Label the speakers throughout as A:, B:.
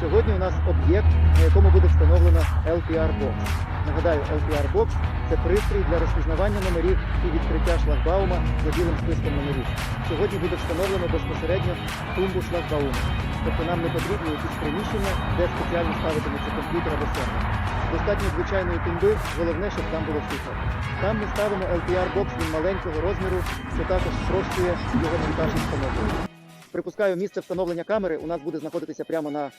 A: Сьогодні у нас об'єкт, на якому буде встановлено LPR Box. Нагадаю, LPR Box – це пристрій для розпізнавання номерів і відкриття шлагбаума за білим списком номерів. Сьогодні буде встановлено безпосередньо тумбу шлагбаума. Тобто нам не потрібно якісь приміщення, де спеціально ставитиметься комп'ютер або сервер. Достатньо звичайної тумби, головне, щоб там було сухо. Там ми ставимо LPR Box, він маленького розміру, це також спрощує його монтаж і встановлення. Припускаю, місце встановлення камери у нас буде знаходитися прямо на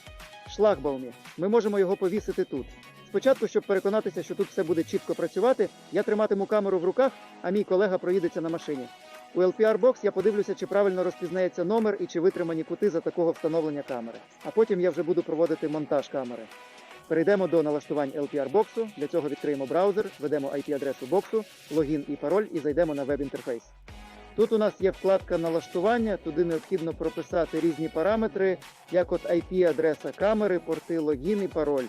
A: шлагбаумі. Ми можемо його повісити тут. Спочатку, щоб переконатися, що тут все буде чітко працювати, я триматиму камеру в руках, а мій колега проїдеться на машині. У LPR Box я подивлюся, чи правильно розпізнається номер і чи витримані кути за такого встановлення камери. А потім я вже буду проводити монтаж камери. Перейдемо до налаштувань LPR боксу. Для цього відкриємо браузер, введемо IP-адресу боксу, логін і пароль і зайдемо на веб-інтерфейс. Тут у нас є вкладка налаштування, туди необхідно прописати різні параметри, як от IP-адреса камери, порти, логін і пароль.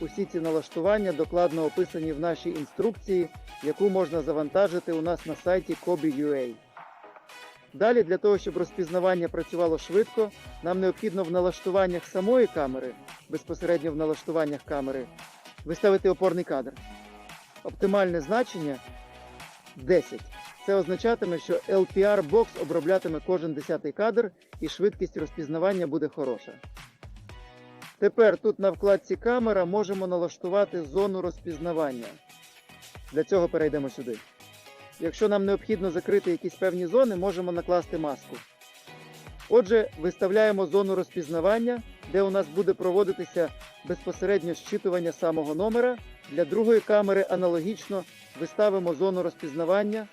A: Усі ці налаштування докладно описані в нашій інструкції, яку можна завантажити у нас на сайті Kobi.ua. Далі, для того, щоб розпізнавання працювало швидко, нам необхідно в налаштуваннях самої камери, безпосередньо в налаштуваннях камери, виставити опорний кадр. Оптимальне значення 10. Це означатиме, що LPR Box оброблятиме кожен десятий кадр і швидкість розпізнавання буде хороша. Тепер тут на вкладці камера можемо налаштувати зону розпізнавання. Для цього перейдемо сюди. Якщо нам необхідно закрити якісь певні зони, можемо накласти маску. Отже, виставляємо зону розпізнавання, де у нас буде проводитися безпосередньо щитування самого номера. Для другої камери аналогічно виставимо зону розпізнавання.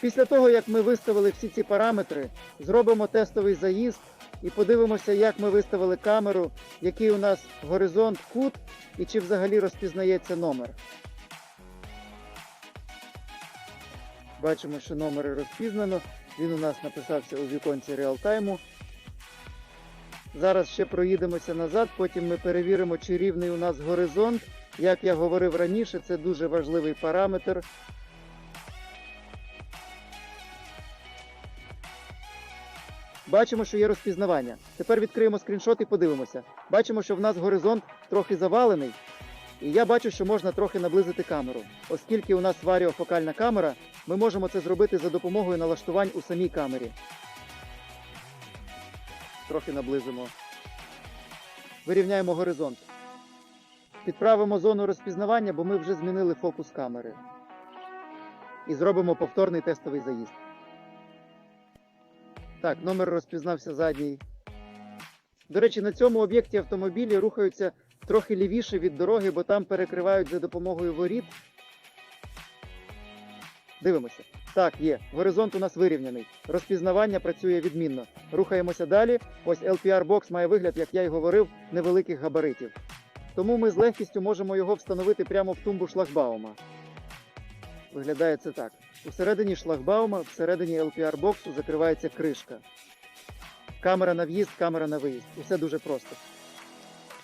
A: Після того, як ми виставили всі ці параметри, зробимо тестовий заїзд і подивимося, як ми виставили камеру, який у нас горизонт, кут і чи взагалі розпізнається номер. Бачимо, що номери розпізнано. Він у нас написався у віконці реалтайму. Зараз ще проїдемося назад, потім ми перевіримо, чи рівний у нас горизонт. Як я говорив раніше, це дуже важливий параметр. Бачимо, що є розпізнавання. Тепер відкриємо скріншот і подивимося. Бачимо, що в нас горизонт трохи завалений. І я бачу, що можна трохи наблизити камеру. Оскільки у нас варіофокальна камера, ми можемо це зробити за допомогою налаштувань у самій камері. Трохи наблизимо. Вирівняємо горизонт. Підправимо зону розпізнавання, бо ми вже змінили фокус камери. І зробимо повторний тестовий заїзд. Так, номер розпізнався задній. До речі, на цьому об'єкті автомобілі рухаються трохи лівіше від дороги, бо там перекривають за допомогою воріт. Дивимося. Так, є. Горизонт у нас вирівняний. Розпізнавання працює відмінно. Рухаємося далі. Ось LPR Box має вигляд, як я й говорив, невеликих габаритів. Тому ми з легкістю можемо його встановити прямо в тумбу шлагбаума. Виглядає це так. Усередині шлагбаума, всередині LPR боксу закривається кришка. Камера на в'їзд, камера на виїзд. Усе дуже просто.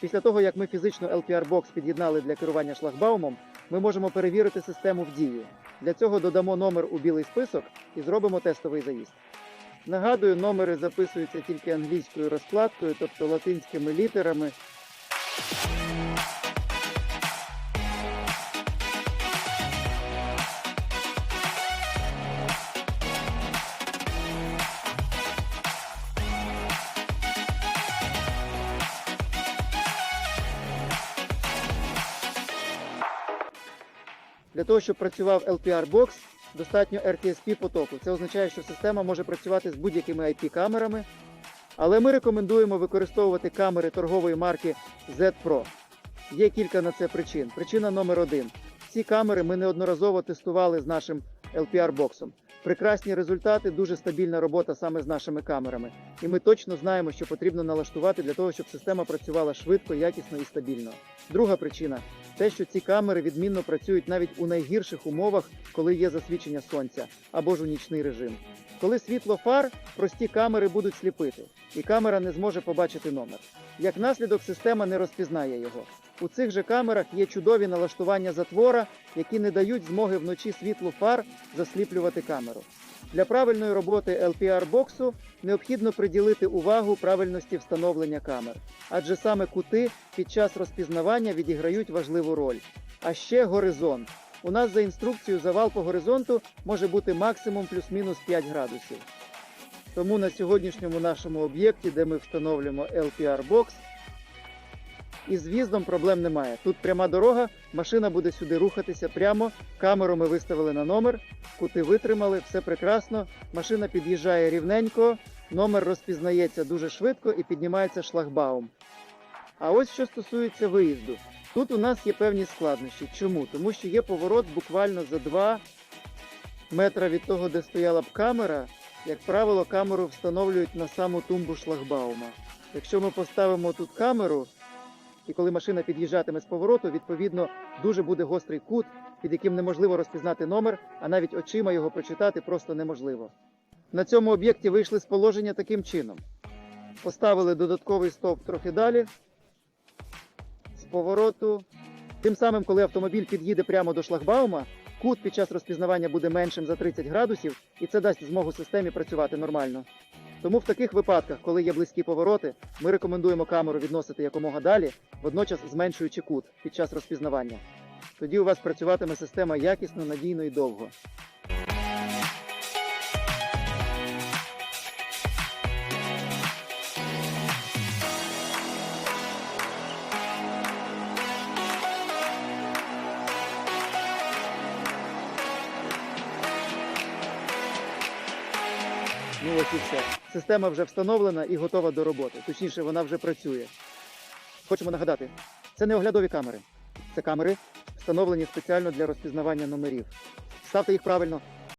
A: Після того, як ми фізично LPR бокс під'єднали для керування шлагбаумом, ми можемо перевірити систему в дії. Для цього додамо номер у білий список і зробимо тестовий заїзд. Нагадую, номери записуються тільки англійською розкладкою, тобто латинськими літерами. Для того, щоб працював LPR Box, достатньо RTSP потоку. Це означає, що система може працювати з будь-якими IP-камерами, але ми рекомендуємо використовувати камери торгової марки Z Pro. Є кілька на це причин. Причина номер один. Ці камери ми неодноразово тестували з нашим LPR боксом. Прекрасні результати, дуже стабільна робота саме з нашими камерами. І ми точно знаємо, що потрібно налаштувати для того, щоб система працювала швидко, якісно і стабільно. Друга причина те, що ці камери відмінно працюють навіть у найгірших умовах, коли є засвічення сонця або ж у нічний режим. Коли світло фар, прості камери будуть сліпити, і камера не зможе побачити номер. Як наслідок, система не розпізнає його. У цих же камерах є чудові налаштування затвора, які не дають змоги вночі світлу фар засліплювати камеру. Для правильної роботи LPR-боксу необхідно приділити увагу правильності встановлення камер, адже саме кути під час розпізнавання відіграють важливу роль. А ще горизонт. У нас за інструкцією завал по горизонту може бути максимум плюс-мінус 5 градусів. Тому на сьогоднішньому нашому об'єкті, де ми встановлюємо LPR-бокс, із в'їздом проблем немає. Тут пряма дорога, машина буде сюди рухатися прямо. Камеру ми виставили на номер, кути витримали, все прекрасно. Машина під'їжджає рівненько, номер розпізнається дуже швидко і піднімається шлагбаум. А ось що стосується виїзду. Тут у нас є певні складнощі. Чому? Тому що є поворот буквально за 2 метра від того, де стояла б камера. Як правило, камеру встановлюють на саму тумбу шлагбаума. Якщо ми поставимо тут камеру, і коли машина під'їжджатиме з повороту, відповідно дуже буде гострий кут, під яким неможливо розпізнати номер, а навіть очима його прочитати просто неможливо. На цьому об'єкті вийшли з положення таким чином: поставили додатковий стовп трохи далі, з повороту. Тим самим, коли автомобіль під'їде прямо до шлагбаума, кут під час розпізнавання буде меншим за 30 градусів, і це дасть змогу системі працювати нормально. Тому в таких випадках, коли є близькі повороти, ми рекомендуємо камеру відносити якомога далі, водночас зменшуючи кут під час розпізнавання. Тоді у вас працюватиме система якісно, надійно і довго. Ну ось і все. Система вже встановлена і готова до роботи. Точніше, вона вже працює. Хочемо нагадати, це не оглядові камери. Це камери, встановлені спеціально для розпізнавання номерів. Ставте їх правильно,